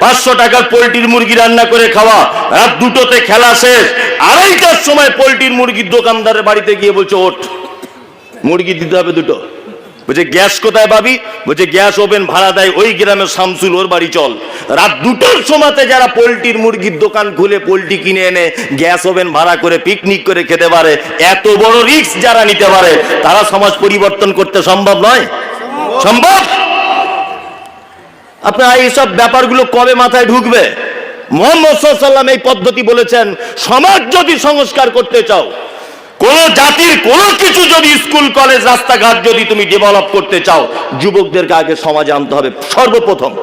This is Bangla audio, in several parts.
পাঁচশো টাকার পোলট্রির মুরগি রান্না করে খাওয়া। রাত দুটোতে খেলা শেষ। আড়াইটার সময় পোলট্রির মুরগির দোকানদারের বাড়িতে গিয়ে বলছে, ওঠ। মুরগি দিতে হবে দুটো। বলছে, গ্যাস কোথায় পাবি? বলছে, গ্যাস ওভেন ভাড়া দেয় ওই গ্রামের শামসুল, ওর বাড়ি চল। রাত দুটোর সময়তে যারা পোলট্রির মুরগির দোকান খুলে পোলট্রি কিনে এনে গ্যাস ওভেন ভাড়া করে পিকনিক করে খেতে পারে, এত বড় রিস্ক যারা নিতে পারে, তারা সমাজ পরিবর্তন করতে সম্ভব নয়? সম্ভব? আপনার এইসব ব্যাপারগুলো কবে মাথায় ঢুকবে? মোহাম্মদ সাল্লাম এই পদ্ধতি বলেছেন, সমাজ যদি সংস্কার করতে চাও, কোন জাতির কোন কিছু যদি স্কুল, কলেজ, রাস্তাঘাট যদি তুমি ডেভেলপ করতে চাও, যুবকদেরকে আগে সমাজে আনতে হবে সর্বপ্রথম।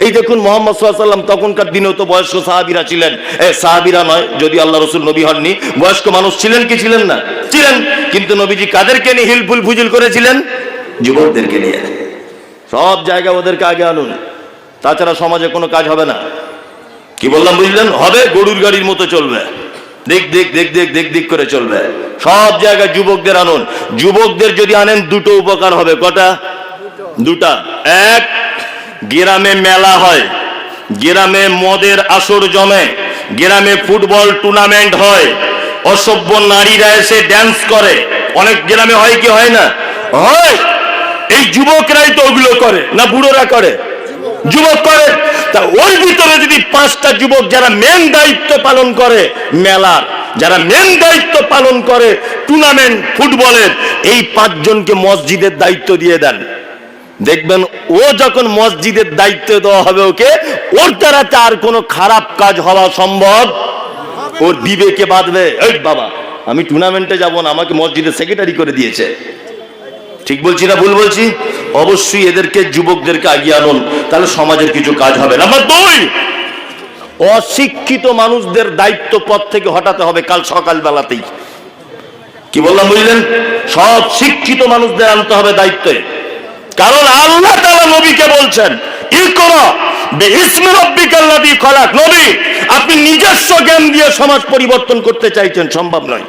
এই দেখুন মোহাম্মদ সাল্লাম তখনকার দিনেও তো বয়স্ক সাহাবিরা ছিলেন। এ, সাহাবিরা নয়, যদি আল্লাহ রসুল নবী হননি, বয়স্ক মানুষ ছিলেন কি ছিলেন না? ছিলেন, কিন্তু নবীজি কাদেরকে নিয়ে হিলফুল ফুজিল করেছিলেন? যুবকদেরকে নিয়ে। সব জায়গা ওদেরকে আগে আনুন। তাছাড়া সমাজে কোনো কাজ হবে না। কি বললাম বুঝলেন? হবে, গরুর গাড়ির মতো চলবে। দেখ দেখ দেখ দেখ দেখ দেখ করে চলবে। সব জায়গায় যুবকদের আনুন। যুবকদের যদি আনেন, দুটো উপকার হবে। কটা? দুটা। এক, গ্রামে মেলা হয়। গ্রামে মদের আসর জমে। গ্রামে ফুটবল টুর্নামেন্ট হয়। অসভ্য নারীরা এসে ড্যান্স করে। অনেক গ্রামে হয় কি হয় না? হয়। এই যুবকরাই তো ওগুলো করে, না বুড়োরা করে? যুবক করে? তা ওর ভিতরে যদি পাঁচটা যুবক যারা মেন দায়িত্ব পালন করে মেলার, যারা মেন দায়িত্ব পালন করে টুর্নামেন্ট ফুটবলের, এই পাঁচজনকে মসজিদের দায়িত্ব দিয়ে দেন। দেখবেন ও যখন মসজিদের দায়িত্ব দেওয়া হবে ওকে, ওর দ্বারা তার কোনো খারাপ কাজ হওয়া সম্ভব। ওর বিবেকে বাঁধবে, এই বাবা, আমি টুর্নামেন্টে যাব না, আমাকে মসজিদের সেক্রেটারি করে দিয়েছে। ঠিক বলছি না ভুল বলছি? অবশ্যই এদেরকে, যুবকদেরকে আগিয়ে আনুন। তাহলে সমাজের কিছু কাজ হবে। নাম্বার দুই, অশিক্ষিত মানুষদের দায়িত্ব পথ থেকে হটাতে হবে কাল সকাল বেলাতেই কি বললাম, বুঝলেন? সব শিক্ষিত মানুষদের আনতে হবে দায়িত্বে। কারণ আল্লাহ নবীকে বলছেন, ইকরা বিইসমি নবী, আপনি নিজস্ব জ্ঞান দিয়ে সমাজ পরিবর্তন করতে চাইছেন, সম্ভব নয়।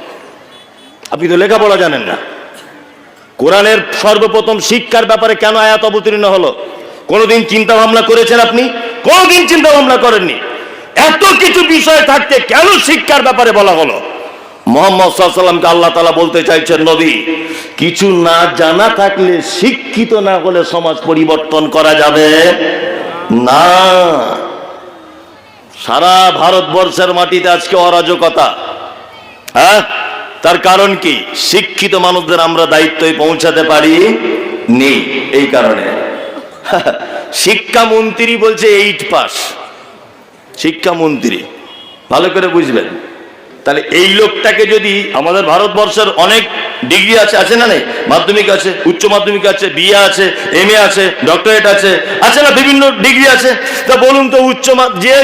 আপনি তো লেখাপড়া জানেন না। কোরআনের সর্বপ্রথম শিক্ষার ব্যাপারে কেন আয়াত অবতীর্ণ হলো? কোনোদিন চিন্তা ভাবনা করেছেন আপনি? কোনোদিন চিন্তা ভাবনা করেননি? এত কিছু বিষয় থাকতে কেন শিক্ষার ব্যাপারে বলা হলো? মোহাম্মদ সাল্লামকে আল্লাহ তালা বলতে চাইছেন, নবী, কিছু না জানা থাকলে শিক্ষিত না হলে সমাজ পরিবর্তন করা যাবে? না। সারা ভারতবর্ষের মাটিতে আজকে অরাজকতা। হ্যাঁ? তার কারণ কি? শিক্ষিত মানুষদের আমরা দায়িত্বে পৌঁছাতে পারি নেই এই কারণে। শিক্ষামন্ত্রী বলছে এইট পাস শিক্ষামন্ত্রী, ভালো করে বুঝবেন। তাহলে এই লোকটাকে যদি আমাদের ভারতবর্ষের অনেক ডিগ্রি আছে আছে না নেই? মাধ্যমিক আছে, উচ্চ মাধ্যমিক আছে বিএ আছে, এম এ আছে, ডক্টরেট আছে আছে না বিভিন্ন ডিগ্রি আছে? তা বলুন তো, উচ্চ যে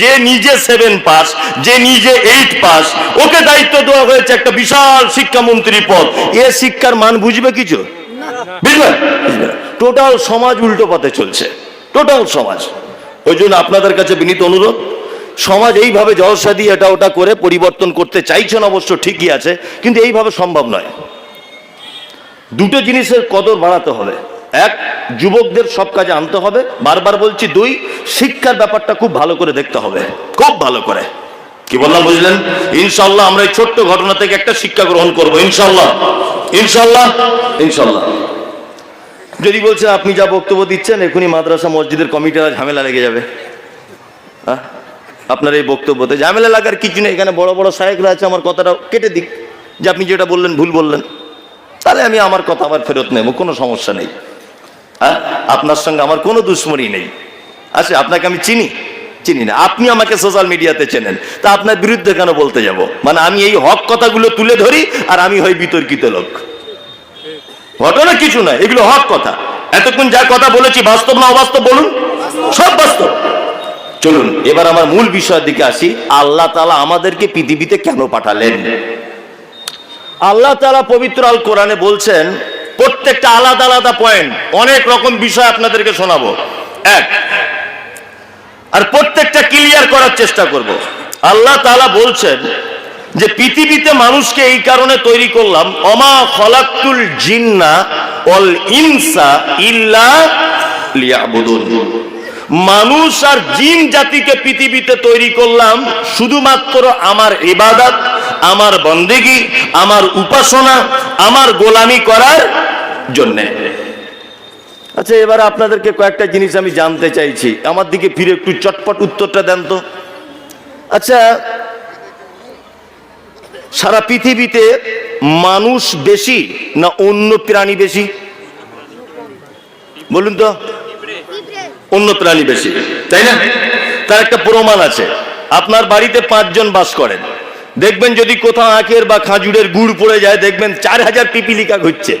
যে নিজে সেভেন পাস যে নিজে এইট পাস ওকে দায়িত্ব দেওয়া হয়েছে একটা বিশাল শিক্ষামন্ত্রী পদ। এ শিক্ষার মান বুঝবে কিছু? বুঝবে। টোটাল সমাজ উল্টো পথে চলছে। টোটাল সমাজ। ওই জন্য আপনাদের কাছে বিনীত অনুরোধ সমাজ এইভাবে জলসা দিয়ে এটা ওটা করে পরিবর্তন করতে চাইছেন অবশ্য ঠিকই আছে, কিন্তু এইভাবে সম্ভব নয়। দুটো জিনিসের কদর বাড়াতে হবে। এক, যুবকদের সব কাজে আনতে হবে। বারবার বলছি দুই, শিক্ষার ব্যাপারটা খুব ভালো করে দেখতে হবে। খুব ভালো করে। কি বললাম, বুঝলেন? ইনশাল্লাহ আমরা এই ছোট্ট ঘটনা থেকে একটা শিক্ষা গ্রহণ করব ইনশাল্লাহ ইনশাল্লাহ ইনশাল্লাহ যদি বলছেন, আপনি যা বক্তব্য দিচ্ছেন, এখনই মাদ্রাসা, মসজিদের কমিটিরা ঝামেলা লেগে যাবে। হ্যাঁ আপনার এই বক্তব্যতে, ঝামেলা লাগার কিছু নেই, এখানে বড় বড় সাহেবরা আছে, আমার কথাটা কেটে দিক। যে আপনি যেটা বললেন, ভুল বললেন, তাহলে আমি আমার কথা আবার ফেরত নেব, কোনো সমস্যা নেই। হ্যাঁ? আপনার সঙ্গে আমার কোনো দুশ্মনী নেই। আচ্ছা আপনাকে আমি চিনি? চিনি না। আপনি আমাকে সোশ্যাল মিডিয়াতে চেনেন, তা আপনার বিরুদ্ধে কেন বলতে যাব? মানে আমি এই হক কথাগুলো তুলে ধরি, আর আমি হই বিতর্কিত লোক। ঘটনা কিছু নয়, এগুলো হক কথা। এতক্ষণ যা কথা বলেছি, বাস্তব না অবাস্তব বলুন? সব বাস্তব। চলুন, এবার আমার মূল বিষয়ের দিকে আসি। আল্লাহ তালা আমাদেরকে পৃথিবীতে কেন পাঠালেন? আল্লাহ তালা পবিত্র আল কোরআনে বলছেন, প্রত্যেকটা আলাদা আলাদা পয়েন্ট, অনেক রকম বিষয় আপনাদেরকে শোনাবো। এক, আর প্রত্যেকটা ক্লিয়ার করার চেষ্টা করব। আল্লাহ তালা বলছেন যে, পৃথিবীতে মানুষকে এই কারণে তৈরি করলাম, অমা খলাক্তুল জিন্না অল ইনসা ইল্লা লিয়াবুদুন। মানুষ আর জিন জাতিকে পৃথিবীতে তৈরি করলাম শুধুমাত্র আমার ইবাদত, আমার বন্দেগি, আমার উপাসনা, আমার গোলামি করার জন্যে। আচ্ছা এবার আপনাদেরকে কয়েকটা জিনিস আমি জানতে চাইছি। আমার দিকে ফিরে একটু চটপট উত্তরটা দেন তো। আচ্ছা সারা পৃথিবীতে মানুষ বেশি না অন্য প্রাণী বেশি? বলুন তো। অন্য প্রাণী বেশি, তাই না? তার একটা প্রমাণ আছে। আপনার বাড়িতে পাঁচজন বাস করেন। দেখবেন যদি কোথাও আখের বা খাজুরের গুড় পড়ে যায়, দেখবেন চার হাজার পিপিলিকা ঘুরছে।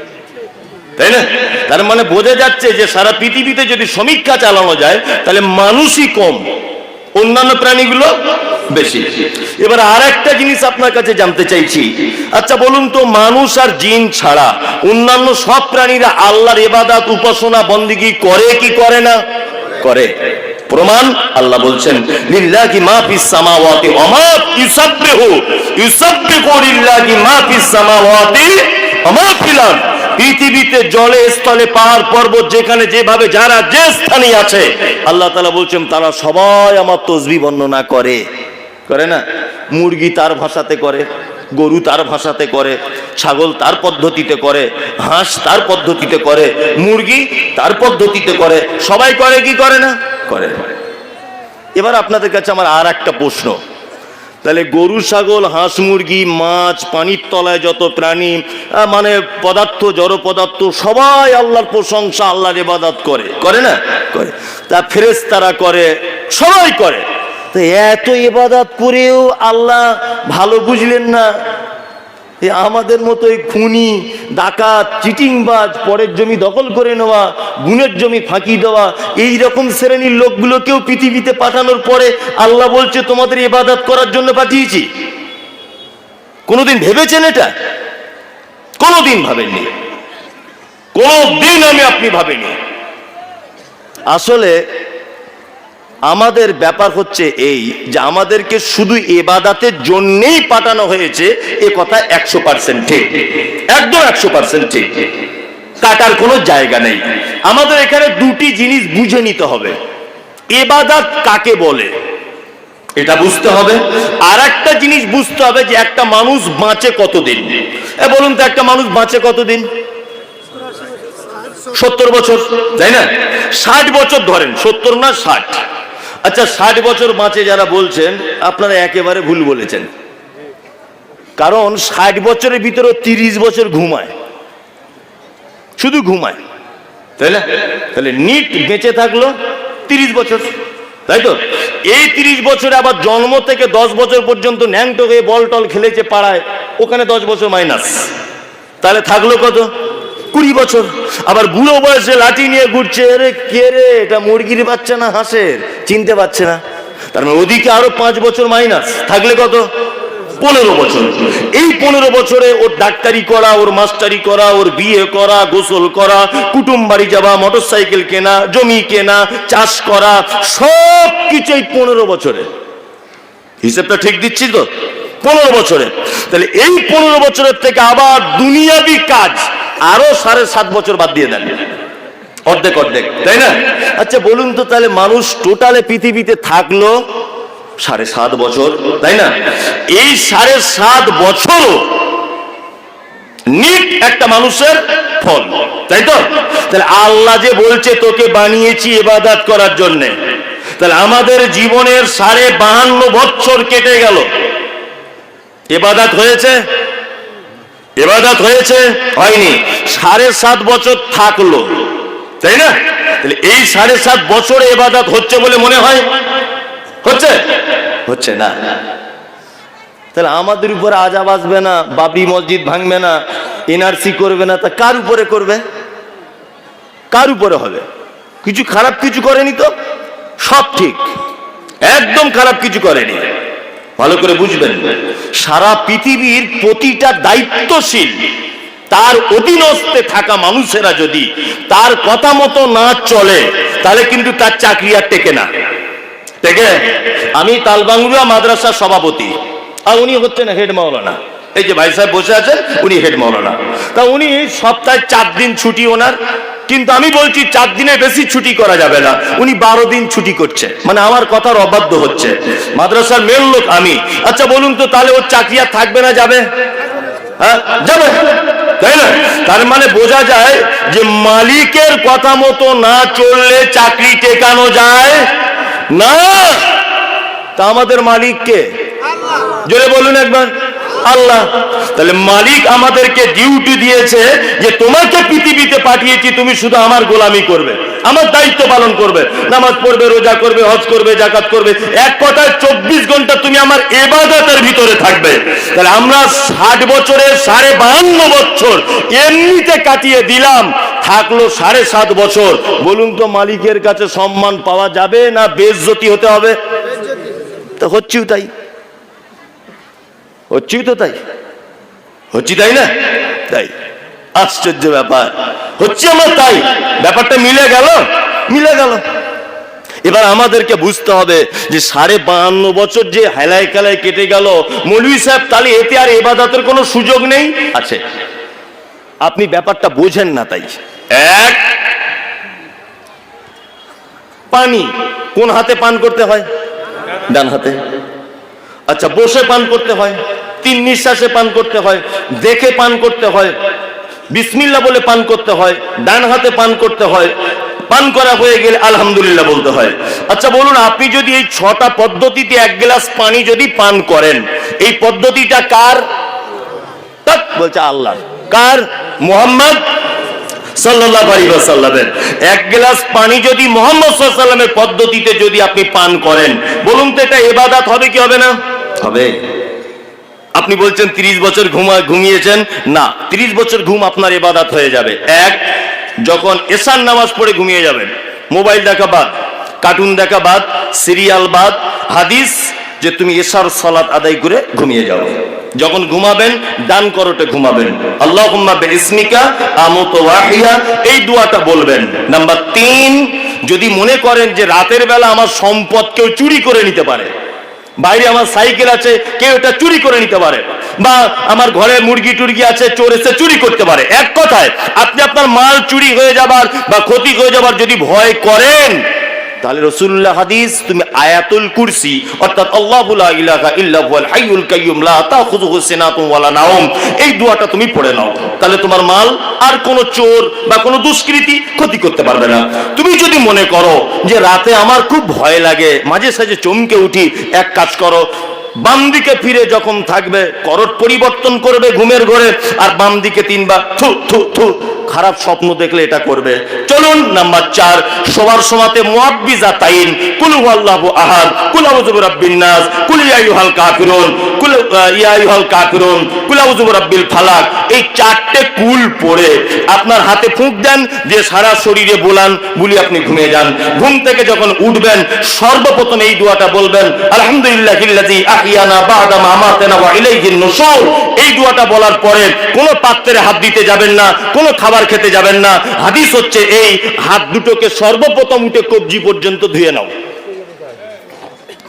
তাই না? তার মানে বোঝা যাচ্ছে যে সারা পৃথিবীতে যদি সমীক্ষা চালানো যায়, তাহলে মানুষই কম, অন্যান্য প্রাণীগুলো বেশি। এবার আর একটা জিনিস আপনার কাছে জানতে চাইছি। আচ্ছা বলুন তো, মানুষ আর জিন ছাড়া অন্যান্য সব প্রাণীরা আল্লাহর এবাদাত উপাসনা, বন্দিগি করে কি করে না? করে। প্রমাণ আল্লাহ বলছেন, লিল্লাহি মা সামাওয়াতি ওয়া মা ইউসাব্বিহু। লিল্লাহি মা সামাওয়াতি পৃথিবীতে জলে, স্থলে, পাহাড়, পর্বত, যেখানে যেভাবে যারা যে স্থানে আছে, আল্লাহ তালা বলছেন, তারা সবাই আমার তসবি বর্ণনা করে। করে না? মুরগি তার ভাষাতে করে। গরু তার ভাষাতে করে, ছাগল তার পদ্ধতিতে করে, হাঁস তার পদ্ধতিতে করে, মুরগি তার পদ্ধতিতে করে, সবাই করে কি করে না? করে। এবার আপনাদের কাছে আমার আর একটা প্রশ্ন। তাহলে গরু, ছাগল, হাঁস, মুরগি, মাছ, পানির তলায় যত প্রাণী মানে পদার্থ, জড় পদার্থ, সবাই আল্লাহর প্রশংসা, আল্লাহর ইবাদত করে। করে না? করে। তা ফেরেস তারা করে, সবাই করে। তো এত ইবাদত করেও আল্লাহ ভালো বুঝলেন না। আমাদের মতো খুনি, ডাকাত, চিটিংবাজ, পরের জমি দখল করে নেওয়া, গুণের জমি ফাঁকি দেওয়া, এই রকম শ্রেণির লোকগুলোকেও পৃথিবীতে পাঠানোর পরে আল্লাহ বলছে, তোমাদের ইবাদত করার জন্য পাঠিয়েছি। কোনোদিন ভেবেছেন এটা? কোনোদিন ভাবেননি। কোনোদিন আমি আপনি ভাবেনি। আসলে আমাদের ব্যাপার হচ্ছে এই যে আমাদেরকে শুধু এবাদাতের জন্যেই পাঠানো হয়েছে, এ কথা একশো পার্সেন্ট ঠিক। একদম একশো পার্সেন্ট ঠিক। কাটার কোনো জায়গা নেই। আমাদের এখানে দুটি জিনিস বুঝে নিতে হবে। এবাদাত কাকে বলে? এটা বুঝতে হবে। আর একটা জিনিস বুঝতে হবে যে একটা মানুষ বাঁচে কতদিন। বলুন তো, একটা মানুষ বাঁচে কতদিন? সত্তর বছর, তাই না? ষাট বছর ধরেন, সত্তর না ষাট? আচ্ছা ষাট বছর বাঁচে যারা বলছেন, আপনারা একেবারে ভুল বলেছেন। কারণ ষাট বছরের ভিতরে তিরিশ বছর ঘুমায়। শুধু ঘুমায়। তাই না তাহলে নিট বেঁচে থাকল তিরিশ বছর। তাই তো? এই তিরিশ বছরে আবার জন্ম থেকে দশ বছর পর্যন্ত ন্যাংটো হয়ে বল টল খেলেছে পাড়ায়, ওখানে দশ বছর মাইনাস। তাহলে থাকল কত? কুড়ি বছর। আবার বুড়ো বয়সে লাঠি নিয়ে ঘুরছে রে কে রে, এটা মুরগির বাচ্চা না হাঁসের? চিনতে পারছে না। তার মানে ওদিকে আরও পাঁচ বছর মাইনাস থাকলে কত? পনেরো বছর। এই পনেরো বছরে ওর ডাক্তারি করা, ওর মাস্টারি করা, ওর বিয়ে করা, গোসল করা, কুটুম বাড়ি যাওয়া মোটর সাইকেল কেনা, জমি কেনা, চাষ করা সব কিছু এই পনেরো বছরে। হিসেবটা ঠিক দিচ্ছি তো? পনেরো বছরে। তাহলে এই পনেরো বছরের থেকে আবার দুনিয়াবি কাজ। আরও সাড়ে সাত বছর বাদ দিয়ে দেন। অর্ধেক অর্ধেক, তাই না? আচ্ছা বলুন তো তাহলে মানুষ টোটালে পৃথিবীতে থাকল সাড়ে সাত বছর, তাই না? এই সাড়ে সাত বছরও নিট একটা মানুষের ফল, তাই তো? তাহলে আল্লাহ যে বলছে, তোকে বানিয়েছি এবাদাত করার জন্য। তাহলে আমাদের জীবনের সাড়ে বাহান্ন বছর কেটে গেল। এবাদাত হয়েছে? এবাদাত হয়েছে, হয়নি। সাড়ে সাত বছর থাকল। তাই না? তাহলে এই সাড়ে সাত বছরে এবাদাত হচ্ছে বলে মনে হয়? হচ্ছে? হচ্ছে না। তাহলে আমাদের উপরে আজাব আসবে না, বাবরি মসজিদ ভাঙবে না এনআরসি করবে না, তা কার উপরে করবে? কার উপরে হবে? কিছু খারাপ কিছু করেনি তো? সব ঠিক। একদম খারাপ কিছু করেনি। ভালো করে বুঝবেন। সারা পৃথিবীর প্রতিটা দায়িত্বশীল, তার অধীনস্থে থাকা মানুষেরা যদি তার কথা মতো না চলে, তাহলে কিন্তু তার চাকরি আর টেকে না। টেকে? আমি তালবাংলুয়া মাদ্রাসার সভাপতি। আর উনি হচ্ছেন হেড মাওলানা। এই যে ভাই সাহেব বসে আছেন, উনি হেড মাওলানা। তা উনি সপ্তাহে চার দিন ছুটি ওনার। কিন্তু আমি বলছি চার দিনে বেশি ছুটি করা যাবে না। উনি বারো দিন ছুটি করছে। মানে আমার কথার অবাধ্য হচ্ছে। মাদ্রাসার মেন লোক আমি। আচ্ছা বলুন তো তাহলে ওর চাকরি আর থাকবে না যাবে? হ্যাঁ যাবে। তাই না? তার মানে বোঝা যায় যে মালিকের কথা মতো না চললে চাকরি টেকানো যায় না। তা আমাদের মালিককে জোরে বলুন একবার। আল্লাহ, তাহলে মালিক আমাদেরকে ডিউটি দিয়েছে যে তোমাকে পৃথিবীতে পাঠিয়েছি, তুমি শুধু আমার গোলামি করবে, আমার দায়িত্ব পালন করবে, নামাজ পড়বে, রোজা করবে, হজ করবে, জাকাত করবে, এক কথায় চব্বিশ ঘণ্টা তুমি আমার এবাদতের ভিতরে থাকবে। তাহলে আমরা ষাট বছরের সাড়ে বাহান্ন বছর এমনিতে কাটিয়ে দিলাম, থাকল সাড়ে সাত বছর। বলুন তো মালিকের কাছে সম্মান পাওয়া যাবে না বেজ্জতি হতে হবে? তো হচ্ছেও তাই। হচ্ছেই তো তাই? হচ্ছি তাই না? তাই। আশ্চর্য ব্যাপার। হচ্ছে আমার তাই। ব্যাপারটা মিলে গেল? মিলে গেল। এবার আমাদেরকে বুঝতে হবে যে সাড়ে বাহান্ন বছর যে হেলায় খেলায় কেটে গেল, মৌলভী সাহেব তাহলে এতে আর এবাদতের কোনো সুযোগ নেই? আছে। আপনি ব্যাপারটা বোঝেন না তাই। এক, পানি কোন হাতে পান করতে হয়? ডান হাতে। আচ্ছা বসে পান করতে হয়। তিন নিঃশ্বাসে পান করতে হয়, দেখে পান করতে হয়, বিসমিল্লা বলে পান করতে হয়, ডান হাতে পান করতে হয়, পান করা হয়ে গেলে আলহামদুলিল্লাহ বলতে হয়। আচ্ছা বলুন, আপনি যদি এই ছটা পদ্ধতিতে এক গ্লাস পানি যদি পান করেন, এই পদ্ধতিটা কার? বলছে আল্লাহ। কার? মোহাম্মদ সাল্লাল্লাহু আলাইহি ওয়াসাল্লামের। এক গ্লাস পানি যদি মোহাম্মদ পদ্ধতিতে যদি আপনি পান করেন, বলুন তো এটা ইবাদত হবে কি হবে না? হবে। আপনি বলছেন 30 বছর ঘুমা ঘুমিয়েছেন? না 30 বছর ঘুম আপনার এবাদাত হয়ে যাবে। এক, যখন এশার নামাজ পড়ে ঘুমিয়ে যাবেন, মোবাইল দেখা বাদ, কার্টুন দেখা বাদ, সিরিয়াল বাদ, হাদিস, যে তুমি এশার সালাত আদায় করে ঘুমিয়ে যাও। যখন ঘুমাবেন ডান করোটে ঘুমাবেন। আল্লাহ ইসমিকা ওয়াহিয়া, এই দোয়াটা বলবেন। নাম্বার তিন, যদি মনে করেন যে রাতের বেলা আমার সম্পদ কেউ চুরি করে নিতে পারে বাইরে আমার সাইকেল আছে, কেউ এটা চুরি করে নিতে পারে। বা আমার ঘরে মুরগি টুরগি আছে, চোর এসে চুরি করতে পারে। এক কথায়, আপনি আপনার মাল চুরি হয়ে যাবার বা ক্ষতি হয়ে যাবার যদি ভয় করেন তাহলে রসুল্লাহ হাদিস, তুমি আয়াতুল কুরসি, অর্থাৎ আল্লাহু ইলাহা ইল্লাহুল হাইয়ুল কাইয়ুম, লা ওয়ালা নাওম, এই দোয়াটা তুমি পড়ে নাও। তাহলে তোমার মাল আর কোনো চোর বা কোনো দুষ্কৃতি ক্ষতি করতে পারবে না। তুমি যদি মনে করো যে রাতে আমার খুব ভয় লাগে, মাঝে সাঝে চমকে উঠি, এক কাজ করো বাম দিকে ফিরে যখন থাকবে, করট পরিবর্তন করবে ঘুমের ঘরে, আর বাম দিকে তিনবার থু থু থু, খারাপ স্বপ্ন দেখলে এটা করবে। চলুন, নাম্বার চার, সবার সমাতে মুআব্বিজা তাইন কুল হুয়াল্লাহু আহাদ, কুল আউযু বিরাব্বিন নাস, কুল ইয়া আইয়ুহাল কাফিরুন এই চারটে আপনার হাতে ফুঁক দেন, দিয়ে সারা শরীরে বুলি আপনি ঘুমিয়ে যান। ঘুম থেকে যখন উঠবেন, সর্বপ্রথম এই দোয়াটা বলবেন নুশুর এই দোয়াটা বলার পরে কোনো পাত্রে হাত দিতে যাবেন না, কোনো খাবার খেতে যাবেন না। হাদিস হচ্ছে এই, হাত দুটোকে সর্বপ্রথম উঠে কবজি পর্যন্ত ধুয়ে নাও।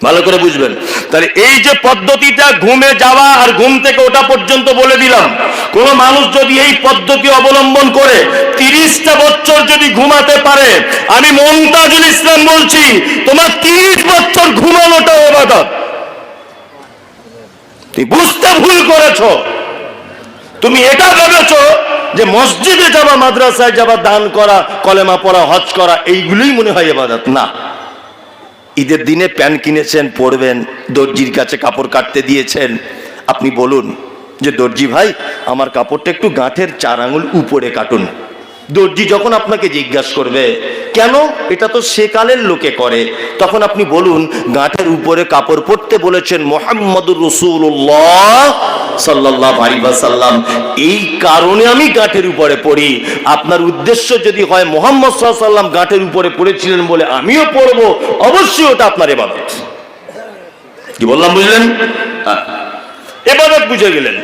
ভালো করে বুঝবেন। তাহলে এই যে পদ্ধতিটা ঘুমে যাওয়া আর ঘুম থেকে ওটা পর্যন্ত বলে দিলাম, কোন মানুষ যদি এই পদ্ধতি অবলম্বন করে তিরিশটা বছর যদি ঘুমাতে পারে, আমি মমতাজুল ইসলাম বলছি, তোমার তিরিশ বছর ঘুমানোটা এবাদত তুমি বুঝতে ভুল করেছ। তুমি এটা ভেবেছো যে মসজিদে যাবা মাদ্রাসায় যাবা দান করা, কলেমা পড়া, হজ করা, এইগুলোই মনে হয় এবাদত। না। ঈদের দিনে প্যান্ট কিনেছেন, পরবেন, দর্জির কাছে কাপড় কাটতে দিয়েছেন। আপনি বলুন যে, দর্জি ভাই, আমার কাপড়টা একটু গাঁঠের চার আঙুল উপরে কাটুন। দর্জি যখন আপনাকে জিজ্ঞাসা করবে, কেন? এটা তো সেকালের লোকে করে। তখন আপনি বলুন গাঁঠের উপরে কাপড় পরতে বলেছেন মোহাম্মদুর রসুল্লাহ সাল্লাহ সাল্লাম এই কারণে আমি গাঁঠের উপরে পড়ি। আপনার উদ্দেশ্য যদি হয় মোহাম্মদ সাল্লাম গাঁঠের উপরে পড়েছিলেন বলে আমিও পড়ব, অবশ্যই ওটা আপনার এবাদত। কি বললাম বুঝলেন। এবাদত বুঝে গেলেন।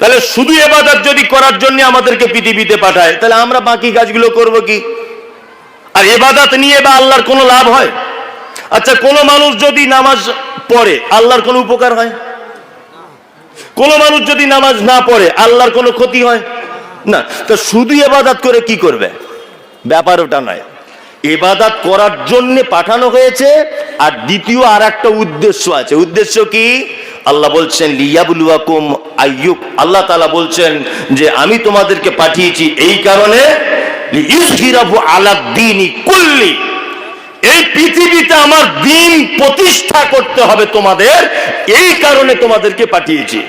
তাহলে শুধু এবাদত যদি করার জন্য আমাদেরকে পৃথিবীতে পাঠায়, তাহলে আমরা বাকি কাজগুলো করব কি? আর এবাদত নিয়ে বা আল্লাহর কোনো লাভ হয়? আচ্ছা কোন মানুষ যদি নামাজ পড়ে, আল্লাহর কোনো উপকার হয়? কোন মানুষ যদি নামাজ না পড়ে, আল্লাহর কোনো ক্ষতি হয়? না। তো শুধু এবাদত করে কি করবে? ব্যাপার ওটা নয়। এবাদাত করার জন্য পাঠানো হয়েছে। আর দ্বিতীয় আর একটা উদ্দেশ্য আছে। উদ্দেশ্য কি? আল্লাহ বলছেন, লিয়াবুলুয়াকুম আইয়ুব আল্লাহ তাআলা বলছেন যে, আমি তোমাদেরকে পাঠিয়েছি এই কারণে কুল্লি এই পৃথিবীতে আমার দিন প্রতিষ্ঠা করতে হবে তোমাদের, এই কারণে তোমাদেরকে পাঠিয়েছি।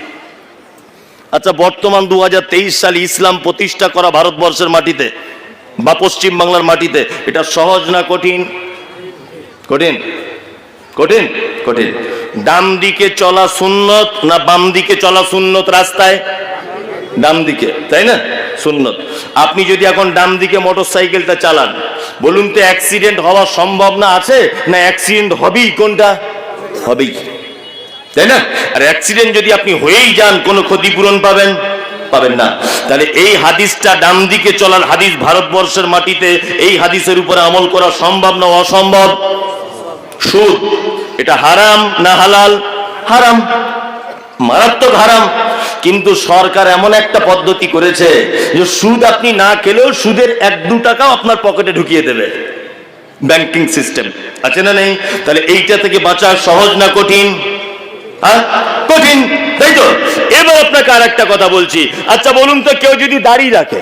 আচ্ছা বর্তমান দু হাজার তেইশ সালে ইসলাম প্রতিষ্ঠা করা ভারতবর্ষের মাটিতে। বা পশ্চিম বাংলার মাটিতে, এটা সহজ না কঠিন? কঠিন? কঠিন? কঠিন। ডান দিকে চলা সুন্নত না বাম দিকে চলা সুন্নত রাস্তায়? ডান দিকে, তাই না? সুন্নত। আপনি যদি এখন ডান দিকে মোটর সাইকেলটা চালান, বলুন তো অ্যাক্সিডেন্ট হওয়ার সম্ভাবনা আছে? না অ্যাক্সিডেন্ট হবেই কোনটা? হবেই। তাই না? আর অ্যাক্সিডেন্ট যদি আপনি হয়েই যান, কোনো ক্ষতিপূরণ পাবেন? পাবেন না। তাহলে এই হাদিসটা ডান দিকে চলার হাদিস ভারতবর্ষের মাটিতে, এই হাদিসের উপরে আমল করা সম্ভব না অসম্ভব? সুদ, এটা হারাম না হালাল? হারাম। মারাত্মক হারাম। কিন্তু সরকার এমন একটা পদ্ধতি করেছে যে সুদ আপনি না খেলেও সুদের এক দু টাকাও আপনার পকেটে ঢুকিয়ে দেবে। Banking system. আছে না নেই? তাহলে এইটা থেকে বাঁচা সহজ না কঠিন? হ্যাঁ? কঠিন, তাই তো? এবার আপনাকে আর একটা কথা বলছি। আচ্ছা বলুন তো, কেউ যদি দাড়ি রাখে,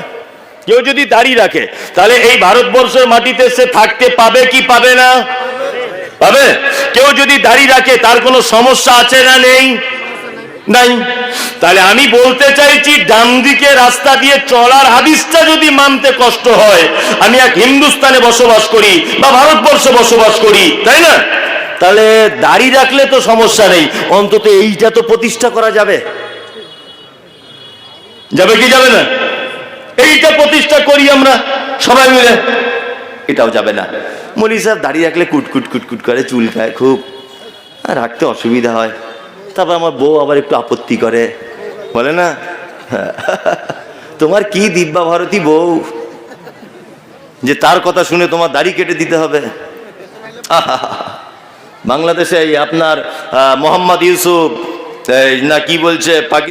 কেউ যদি দাড়ি রাখে, তাহলে এই ভারতবর্ষের মাটিতে সে থাকতে পাবে কি পাবে না? পাবে? কেউ যদি দাড়ি রাখে, তার কোনো সমস্যা আছে না নেই? নাই। তাহলে আমি বলতে চাইছি ডান দিকে রাস্তা দিয়ে চলার হাদিসটা যদি মানতে কষ্ট হয়, আমি এক হিন্দুস্তানে বসবাস করি বা ভারতবর্ষে বসবাস করি, তাই না? তাহলে দাড়ি রাখলে তো সমস্যা নেই। অন্তত এইটা তো প্রতিষ্ঠা করা যাবে। যাবে কি যাবে না? এইটা প্রতিষ্ঠা করি আমরা সবাই মিলে। এটাও যাবে না। মলি সাহেব দাড়ি রাখলে কুটকুট কুটকুট করে, চুল খায় খুব। আর রাখতে অসুবিধা হয়। তারপর আমার বউ আবার একটু আপত্তি করে। বলে না তোমার কি দিব্যা ভারতী বউ? যে তার কথা শুনে তোমার দাড়ি কেটে দিতে হবে। বাংলাদেশে এই আপনার মোহাম্মদ ইউসুফ না কি বলছে পাকি